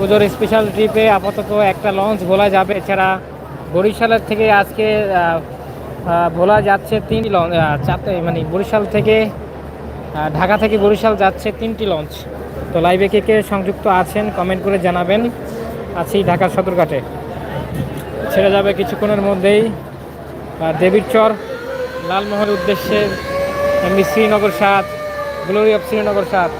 পুজোর স্পেশাল ট্রিপে আপাতত একটা লঞ্চ ভোলা যাবে। এছাড়া বরিশালের থেকে আজকে ভোলা যাচ্ছে তিন লঞ্চ চারটে মানে বরিশাল থেকে ঢাকা থেকে বরিশাল যাচ্ছে তিনটি লঞ্চ তো লাইভে কে কে সংযুক্ত আছেন কমেন্ট করে জানাবেন। আছি ঢাকার সদরঘাটে। ছেড়ে যাবে কিছুক্ষণের মধ্যেই আহ, দেবীর চর লালমোহর উদ্দেশ্যে এমবি শ্রীনগর সাত গ্লোরি অফ শ্রীনগর সাত।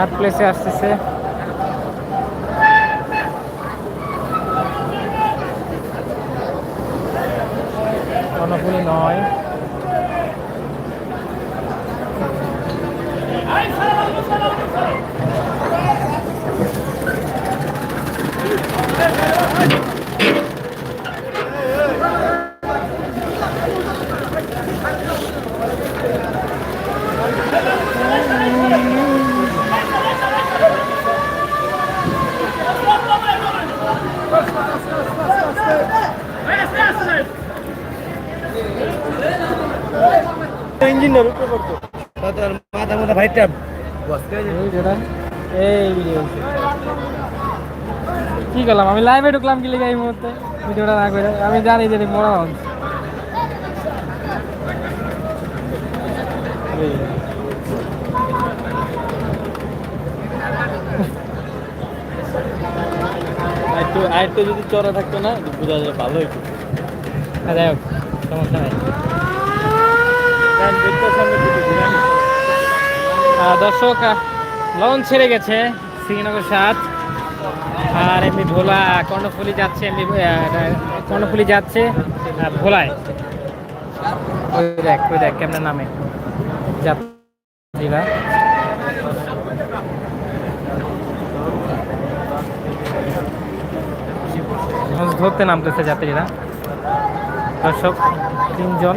ঘাট প্লেসে আসতেছে। কর্ণফুলি নয়। ইঞ্জিনের উপরে পড়তো। তাদের মাথা মাথা ভাইটা এই এই কি করলাম? আমি লাইভে ঢুকলাম কি লিখে এই মুহূর্তে? ভিডিওটা না করে। আমি জানি যে মরা হন আরেকটু যদি চড়া থাকতো না বোঝা যায় ভালো হইতো। যাই হোক সমস্যা নাই কারণ দেখতে সামনে দিকে ঘুরে আনি। আহ, দর্শক লঞ্চ ছেড়ে গেছে শ্রীনগর সাত। আর এমনি ভোলা, কর্ণফুলি যাচ্ছে, এমনি কর্ণফুলি যাচ্ছে ভোলায়। ওই দেখ ওই দেখ কেমন নামে। যাত্রীরা। ধরতে নামতেছে যাত্রীরা। দর্শক, তিনজন।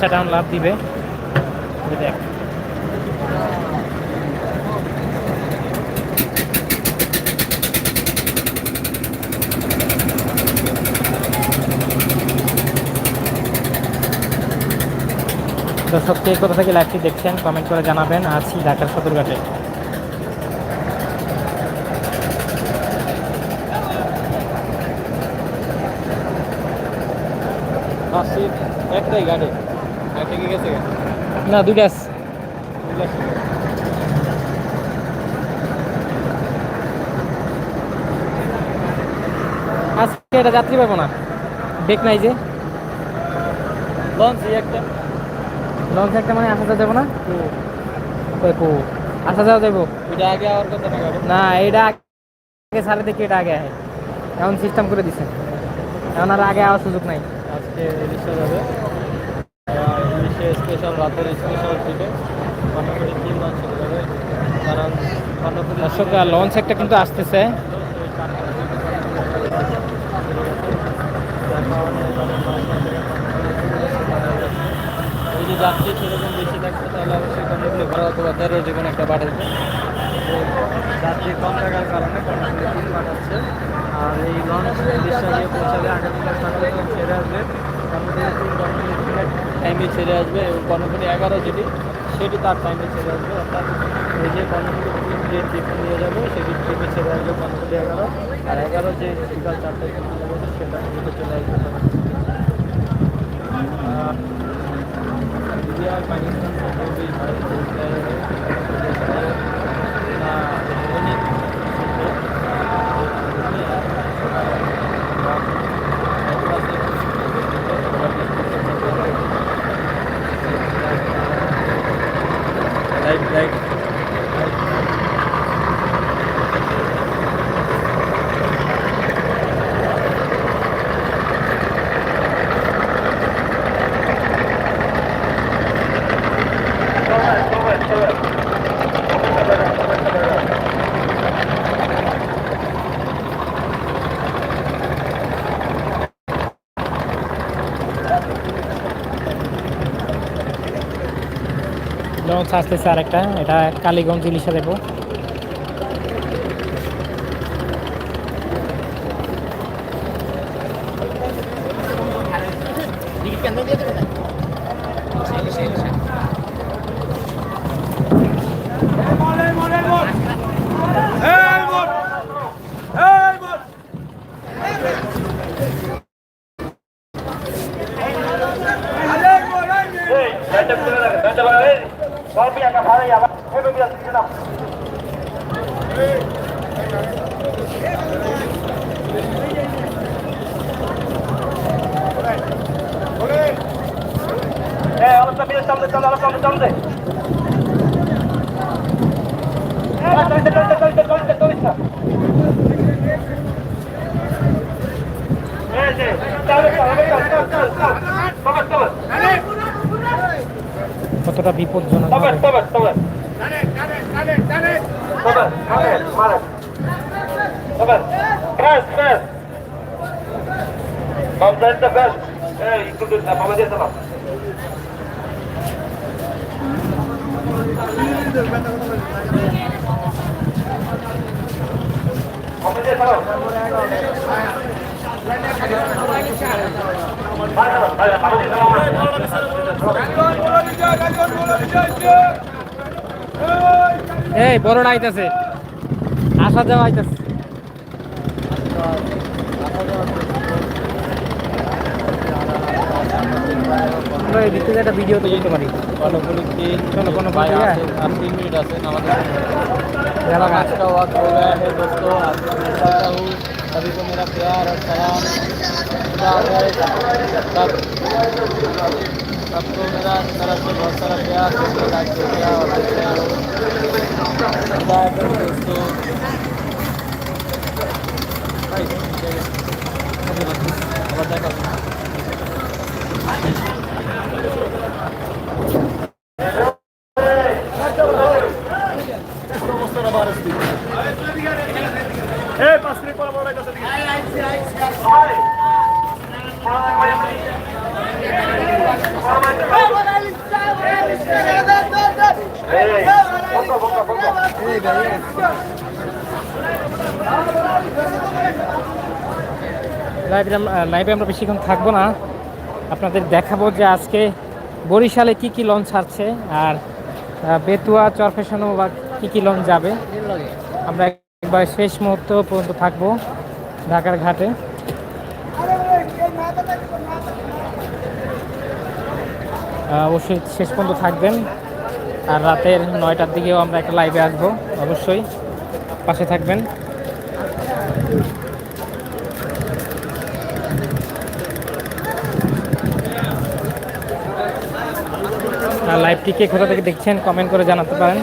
বাচ্চাটা লাভ দিবে। দেখ। দর্শক, কে কোথা থেকে লাইভটি দেখছেন কমেন্ট করে জানাবেন। আছি ঢাকার সদরঘাটে। একটাই গাড়ি। না দুইটা আছে। আজকে এটা যাত্রী পাবো না। বেক নাই যে। লঞ্চ একটা। লঞ্চ একটা মানে আসা যাওয়া যাব না? আসা যাওয়া যাব ওইটা আগে আওয়ার কথা না না এটা আগে সারে দেখি এটা আগে এমন সিস্টেম করে দিছে। এখন আর আগে আওয়ার সুযোগ নাই। আজকে যাবে। ইলিশে স্পেশাল রাতের স্পেশাল ট্রিপে কর্ণাটকের তিন লঞ্চ কারণ কর্ণাটকের দর্শক লঞ্চ একটা কিন্তু আসতেছে। ওই যে যাত্রী সেরকম বেশি থাকছে তাহলে অবশ্যই কর্ণাটকে ভাড়া অথবা তেরো কোনো একটা পাঠাবে যাত্রী কম থাকার কারণে তিন পাঠাচ্ছে আর এই লঞ্চ উড়িষ্যা গিয়ে পৌঁছালে আগামীকাল সকালে ছেড়ে আসবে টাইম ছেড়ে আসবে এবং কর্ণফুলি এগারো যেটি, সেটি তার টাইমে ছেড়ে আসবে, অর্থাৎ এই যে কর্ণফুলি যে ট্রিপে নিয়ে যাব, সেটি ট্রিপে ছেড়ে আসবে কর্ণফুলি এগারো। আর এগারো যে বিকাল চারটায় সেটা চলে আসবে পাকিস্তান like, like, লঞ্চ আসতেছে আরেকটা। এটা কালীগঞ্জ ইলিশা দেবো। Come on, come on. কতটা বিপজ্জনক হবে। এই বড়টা আইতাছে আসা যাওয়া আইতাছে আমরা এই দিক থেকে একটা ভিডিও তো করতে পারি কর্ণফুলি তিন চলো, কর্ণফুলি ভাই হ্যাঁ। আছে, আর তিন মিনিট আছে আমাদের এলাকা आज का वक्त हो गया है दोस्तों आपको मैं चाहता हूँ सभी को मेरा प्यार और सलाम खुदा हाफिज़। सब सबको मेरा तरफ से बहुत सारा प्यार सबको लाइक कर दिया और प्यार खुदा हाफिज़ दोस्तों লাইভে আমরা বেশিক্ষণ থাকব না। আপনাদের দেখাবো যে আজকে বরিশালে কি কি লঞ্চ ছাড়ছে আর বেতুয়া চরফেশনও বা কী কী লঞ্চ যাবে। আমরা একবার শেষ মুহূর্ত পর্যন্ত থাকব ঢাকার ঘাটে। অবশ্যই শেষ পর্যন্ত থাকবেন। আর রাতের নয়টার দিকেও আমরা একটা লাইভে আসব, অবশ্যই। পাশে থাকবেন। আর লাইভটি কে কোথা থেকে দেখছেন কমেন্ট করে জানাতে পারেন।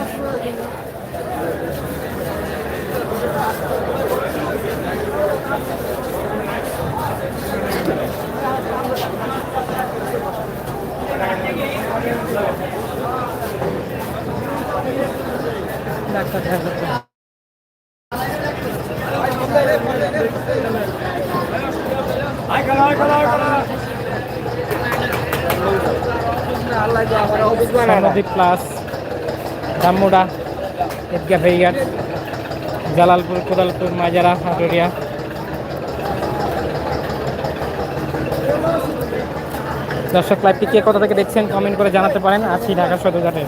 ডাক্তার প্লাস দামুডা ঈদগা ফেরিঘাট জালালপুর কোদালপুর মাজারা হাটুরিয়া দর্শক লাইভটি কে কোথা থেকে দেখছেন কমেন্ট করে জানাতে পারেন আছি ঢাকা সদরঘাটে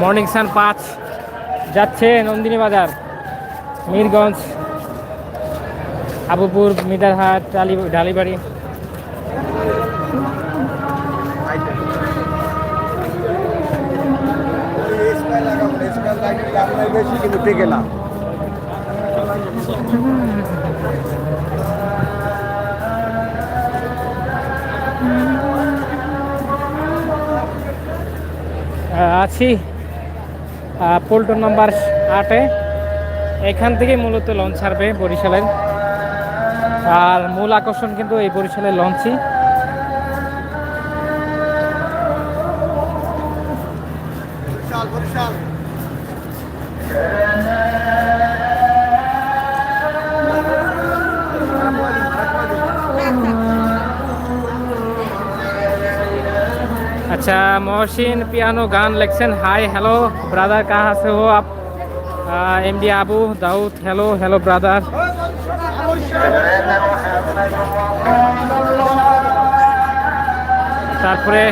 মর্নিং সান পাঁচ যাচ্ছে নন্দিনী বাজার মিরগঞ্জ আবুপুর মিদারহাট ডালি ডালিবাড়ি। বেশি কিন্তু টেকে না। আছি পল্টন নাম্বার আটে। এখান থেকে মূলত লঞ্চ ছাড়বে বরিশালের। আর মূল আকর্ষণ কিন্তু এই বরিশালের লঞ্চই মহসিন পিয়ানো গান লেখছেন। হাই হ্যালো ব্রাদার কাহা আছে হো up? MD Abu Daud hello hello brother তারপরে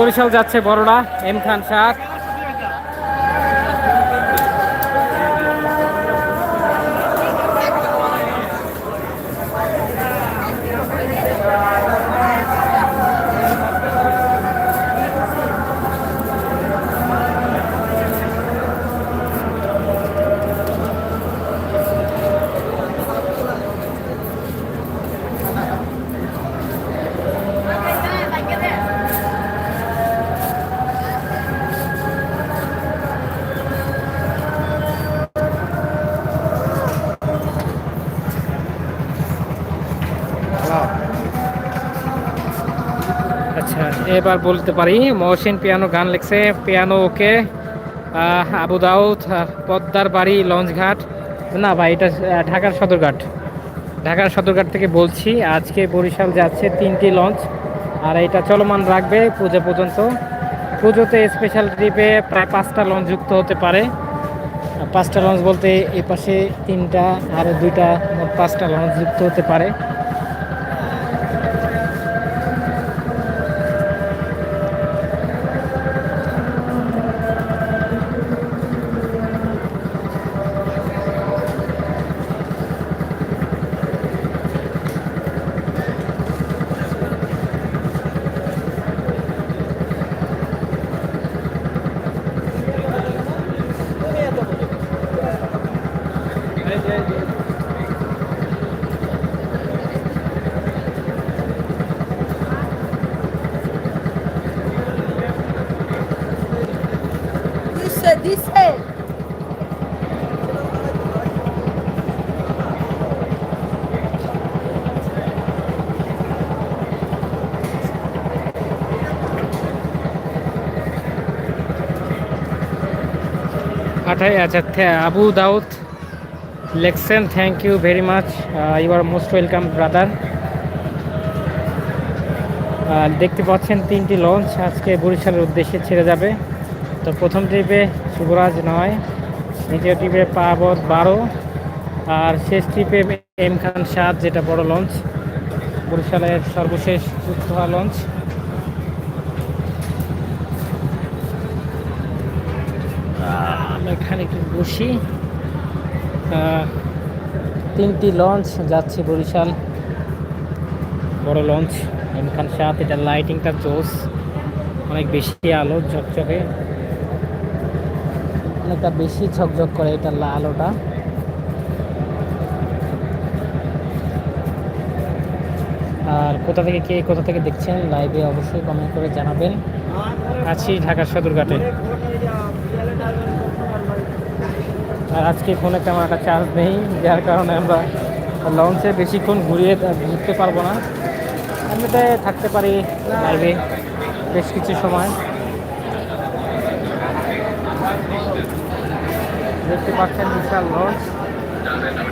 বরিশাল যাচ্ছে বড়রা এম খান শাহ। এবার বলতে পারি, মহসিন পিয়ানো গান লিখছে। পিয়ানো ওকে আবু দাউদ পদ্মার বাড়ি লঞ্চঘাট না ভাই, এটা ঢাকার সদরঘাট। ঢাকার সদরঘাট থেকে বলছি, আজকে বরিশাল যাচ্ছে তিনটি লঞ্চ। আর এটা চলমান রাখবে পুজো পর্যন্ত। পুজোতে স্পেশাল ট্রিপে প্রায় পাঁচটা লঞ্চ যুক্ত হতে পারে। পাঁচটা লঞ্চ বলতে এ পাশে তিনটা আর দুইটা পাঁচটা লঞ্চ যুক্ত হতে পারে। আঠাই আচ্ছা আবু দাউদ লেখছেন thank you very much you are most welcome brother দেখতে পাচ্ছেন, তিনটি লঞ্চ আজকে বরিশালের উদ্দেশ্যে ছেড়ে যাবে। তো প্রথম ট্রিপে শুভরাজ নয়, দ্বিতীয় ট্রিপে পাবত বারো, আর শেষ ট্রিপে এম খান সাত, যেটা বড় লঞ্চ বরিশালের সর্বশেষ যুক্ত হওয়া লঞ্চ আমরা এখানে একটু বসি। তিনটি লঞ্চ যাচ্ছে বরিশাল। বড় লঞ্চ। এমখান সাত এটা লাইটিংটা চোস অনেক বেশি আলো ঝকঝকে। অনেকটা বেশি ঝকঝক করে এটা আলোটা। আর কোথা থেকে কে কোথা থেকে দেখছেন লাইভে অবশ্যই কমেন্ট করে জানাবেন। আছি ঢাকার সদরঘাটে। আর আজকে ফোনে তেমন একটা চার্জ নেই, যার কারণে আমরা লঞ্চে বেশিক্ষণ ঘুরিয়ে ঘুরতে পারব না। এমনিতে থাকতে পারি লাইভে বেশ কিছু সময়। দেখতে পাচ্ছেন বিশাল লঞ্চ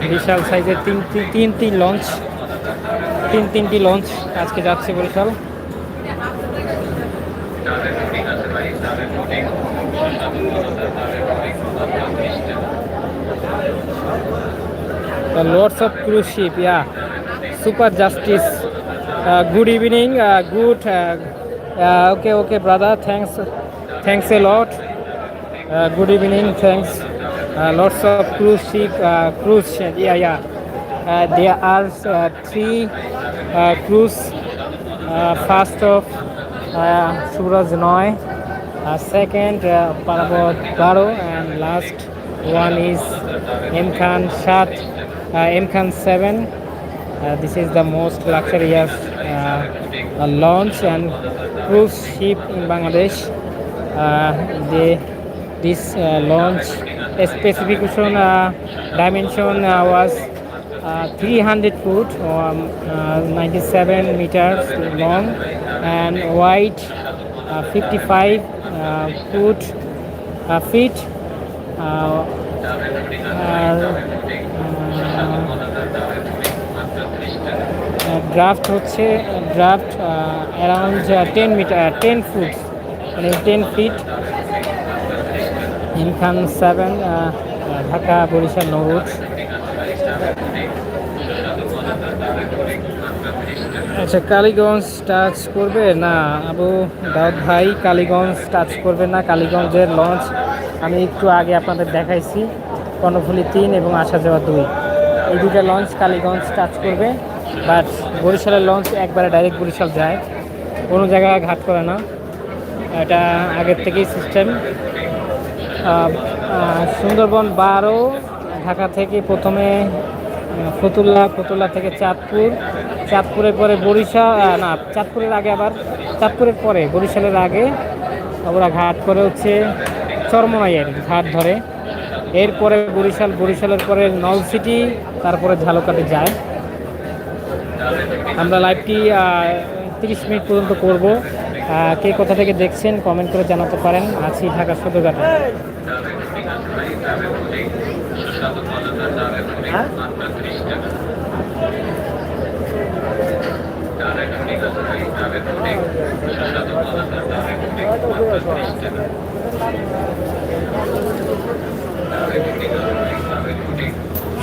বিশাল সাইজের তিন তিন- তিনটি লঞ্চ তিন তিনটি লঞ্চ আজকে যাচ্ছে Barishal. The Lords of Cruise Ship, yeah. Super Justice. Uh, good evening. Uh, good. Uh, uh, okay, okay, brother. Thanks. Thanks a lot. Uh, good evening. Thanks. Uh, lots of cruise ship. Uh, cruise ship. Yeah, yeah. Uh, there are uh, three uh, cruise. Uh, first of uh, Noy. Uh, second, uh, Parabot Baro. And last one is M Khan Shat. Uh, M Khan 7. Uh, this is the most luxurious uh, uh, launch and cruise ship in Bangladesh. Uh, the, this uh, launch specification uh, dimension uh, was uh, 300 foot or um, uh, 97 meters long and wide uh, 55 uh, foot uh, feet. Uh, draft হচ্ছে draft around ten meter ten foot মানে ten feet ইনখান seven Dhaka Barishal নৌরুট আচ্ছা Kaliganj touch করবে না? আবু দাউদ ভাই, Kaliganj touch করবে না? কালীগঞ্জের লঞ্চ আমি একটু আগে আপনাদের দেখাইছি। কর্ণফুলি তিন এবং আসা যাওয়া দুই। এই দুটা লঞ্চ কালীগঞ্জ টাচ করবে। বাট বরিশালের লঞ্চ একবারে ডাইরেক্ট বরিশাল যায়। কোনো জায়গায় ঘাট করে না। এটা আগের থেকেই সিস্টেম সুন্দরবন বারো, ঢাকা থেকে প্রথমে ফতুল্লা ফতুল্লা থেকে চাঁদপুর। চাঁদপুরের পরে বরিশাল না, চাঁদপুরের আগে আবার, চাঁদপুরের পরে, বরিশালের আগে। ওরা ঘাট করে হচ্ছে চরমনাইয়ের ঘাট ধরে। এরপরে বরিশাল, বরিশালের পরে নলসিটি, তারপরে ঝালকাঠি যায়। আমরা লাইভটি তিরিশ মিনিট পর্যন্ত করব। কে কোথা থেকে দেখছেন কমেন্ট করে জানাতে পারেন। আছি ঢাকা সদরঘাটে।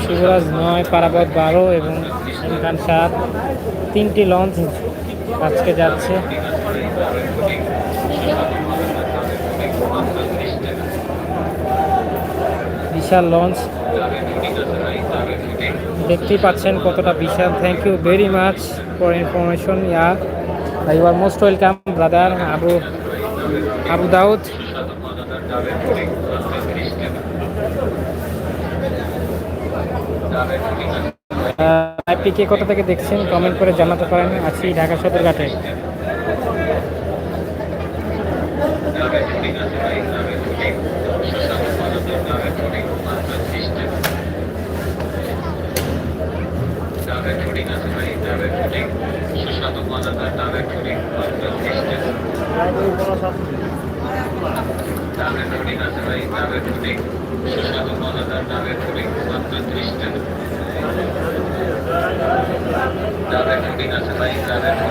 শিবরাজ নয় পারাবত বারো এবং ইমরান সাত তিনটি লঞ্চ আজকে যাচ্ছে। বিশাল লঞ্চ দেখতেই পাচ্ছেন কতটা বিশাল। Thank you very much for information ya you are most welcome brother Abu Abu Daud আপনি কে কোথা থেকে দেখছেন কমেন্ট করে জানাতে পারেন। আছি ঢাকা সদরঘাটে।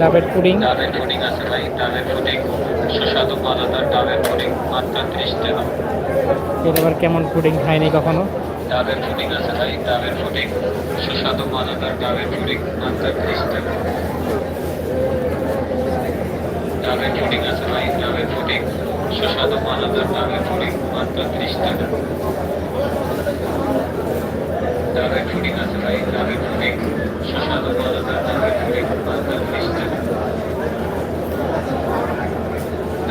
ডাবের পুডিং। ডাবের পুডিং আছে ভাই ডাবের পুডিং সুস্বাদু মজাদার ডাবের পুডিং মাত্র ত্রিশ টাকা। এর আবার কেমন পুডিং খায়নি কখনো? ডাবের ফুডিং আছে ভাই ডাবের ফুডিং সুস্বাদু মজাদার ডাবের ফুডিং মাত্র ত্রিশ টাকা। ডাবের ফুডিং আছে ভাই ডাবের ফুডিং সুস্বাদু মজাদার ডাবের ফুডিং মাত্র ত্রিশ টাকা। ডাবের ফুডিং আছে ভাই ডাবের ফুডিং সুস্বাদু মজাদার ডাবের ফুডিং মাত্র ত্রিশ টাকা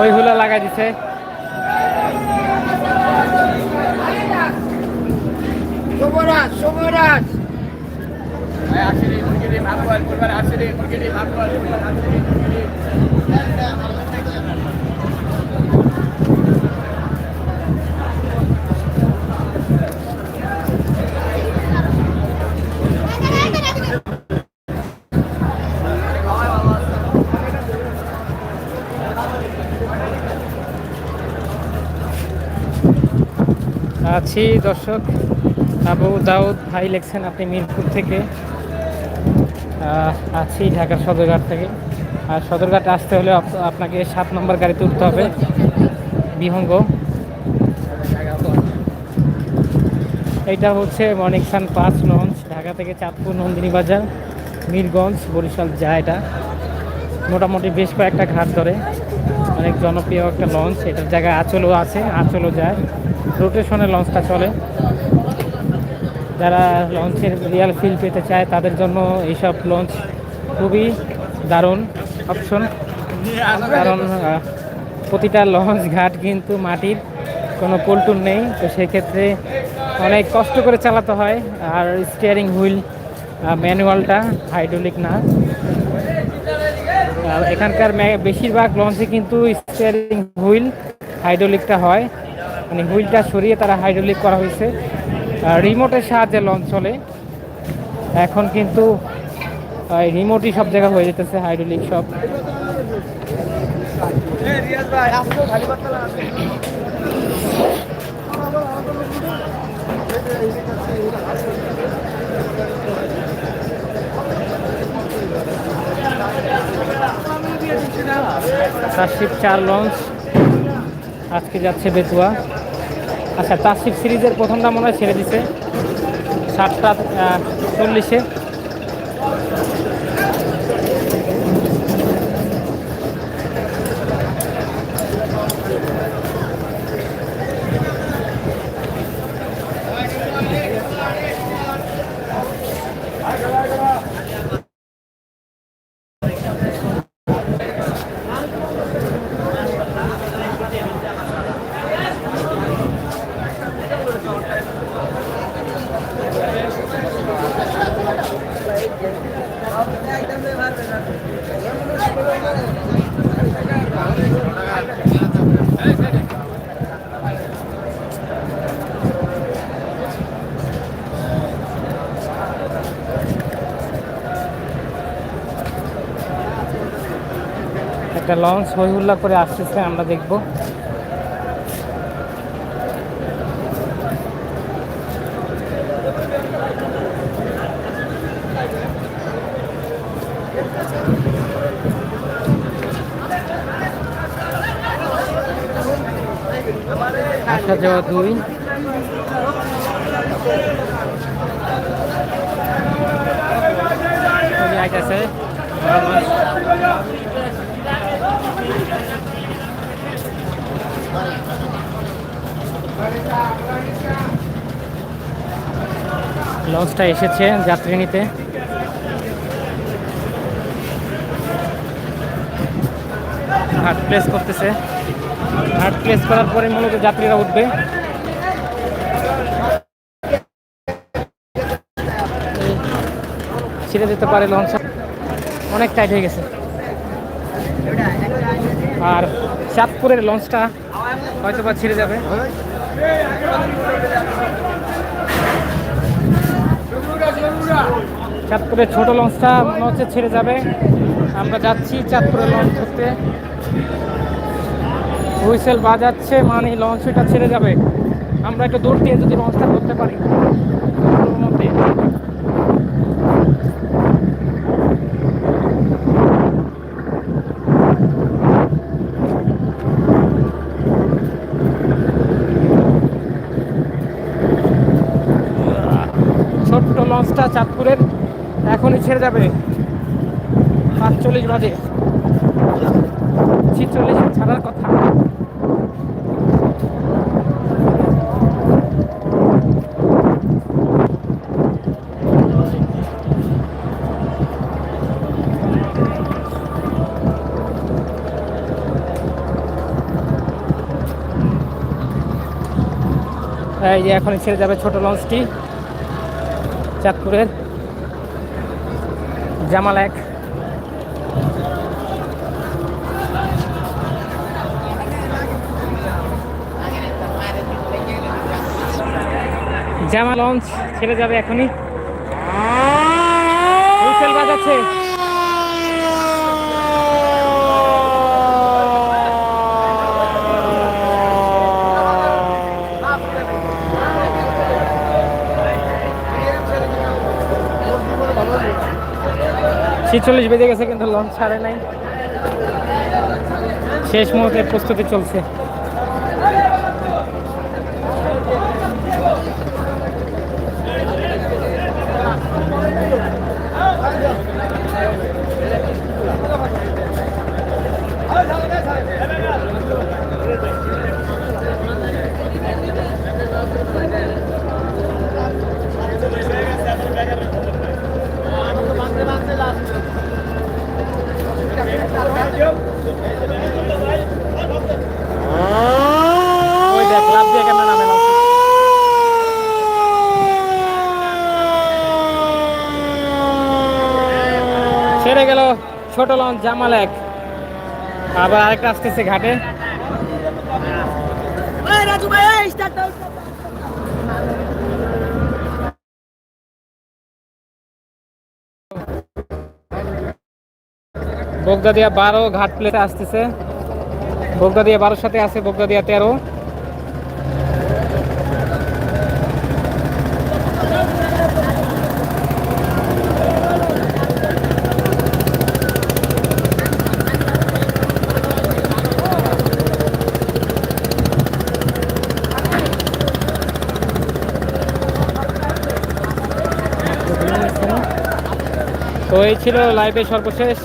ওই হুলা লাগাই দিছে। শুভরাজ শুভরাজ। আছি দর্শক। আবু দাউদ ভাই লেখছেন আপনি মিরপুর থেকে। আছি ঢাকা সদরঘাট থেকে। আর সদরঘাট আসতে হলে আপ- আপনাকে সাত নম্বর গাড়িতে উঠতে হবে। বিহঙ্গ। এইটা হচ্ছে মর্নিং সান পাঁচ লঞ্চ ঢাকা থেকে চাঁদপুর নন্দিনী বাজার, মিরগঞ্জ, বরিশাল যায় এটা। মোটামুটি বেশ কয়েকটা ঘাট ধরে। অনেক জনপ্রিয় একটা লঞ্চ। এটার জায়গায় আঁচলও আছে, আঁচলও যায়। রোটেশনে লঞ্চটা চলে। যারা লঞ্চের রিয়াল ফিল পেতে চায়, তাদের জন্য এইসব লঞ্চ খুবই দারুণ অপশন কারণ প্রতিটা লঞ্চ ঘাট কিন্তু মাটির কোনো পল্টুন নেই। তো সেক্ষেত্রে অনেক কষ্ট করে চালাতে হয়, আর স্টিয়ারিং হুইল ম্যানুয়ালটা হাইড্রোলিক না। এখানকার বেশিরভাগ লঞ্চে কিন্তু স্টিয়ারিং হুইল হাইড্রোলিকটা হয়। মানে হুইলটা সরিয়ে তারা হাইড্রোলিক করা হয়েছে। রিমোটের সাহায্যে লঞ্চ চলে। এখন কিন্তু রিমোটই সব জায়গায় হয়ে যেতেছে হাইড্রোলিক সব। চার লঞ্চ আজকে যাচ্ছে বেতুয়া। আচ্ছা তাসিফ সিরিজের প্রথমটা মনে হয় ছেড়ে দিছে। ষাটটা চল্লিশে। একটা লঞ্চ হইহুল্লা করে আসতেছে আমরা দেখব। আসা যাওয়া দুই আইতেছে। লঞ্চটা এসেছে যাত্রী নিতে ঘাট প্লেস করতেছে। ঘাট প্লেস করার পরে মূলত যাত্রীরা উঠবে। ছেড়ে দিতে পারে লঞ্চ। অনেক টাইট হয়ে গেছে। আর চাঁদপুরের লঞ্চটা হয়তো বা ছেড়ে যাবে। চাঁদপুরের ছোট লঞ্চটা মনে হচ্ছে ছেড়ে যাবে। আমরা যাচ্ছি চাঁদপুরের লঞ্চ ধরতে। হুইসেল বাজাচ্ছে মানে লঞ্চটা ছেড়ে যাবে। আমরা একটু দূর দিয়ে যদি লঞ্চটা করতে পারি ওর মধ্যে ছোট্ট লঞ্চটা চাঁদপুরের এখনই ছেড়ে যাবে। পাঁচচল্লিশ বাজে। ছিচল্লিশ ছাড়ার কথা। এই যে এখনই ছেড়ে যাবে ছোট লঞ্চটি, চাঁদপুরের। জামাল এক। জামা লঞ্চ ছেড়ে যাবে এখনই। হুইসেল বাজাচ্ছে। ছিচল্লিশ বেজে গেছে কিন্তু লঞ্চ ছাড়ে নাই। শেষ মুহূর্তে প্রস্তুতি চলছে ওই দেখ লাভ দিয়ে কেমন নামে লঞ্চ ছেড়ে গেল ছোট লঞ্চ জামাল এক আবার আরেকটা আসতেছে ঘাটে। বগদাদিয়া বারো ঘাট প্লেটে আসতেছে। বগদাদিয়া বারোর সাথে আছে বগদাদিয়া তেরো। এই ছিল লাইভে সর্বশেষ।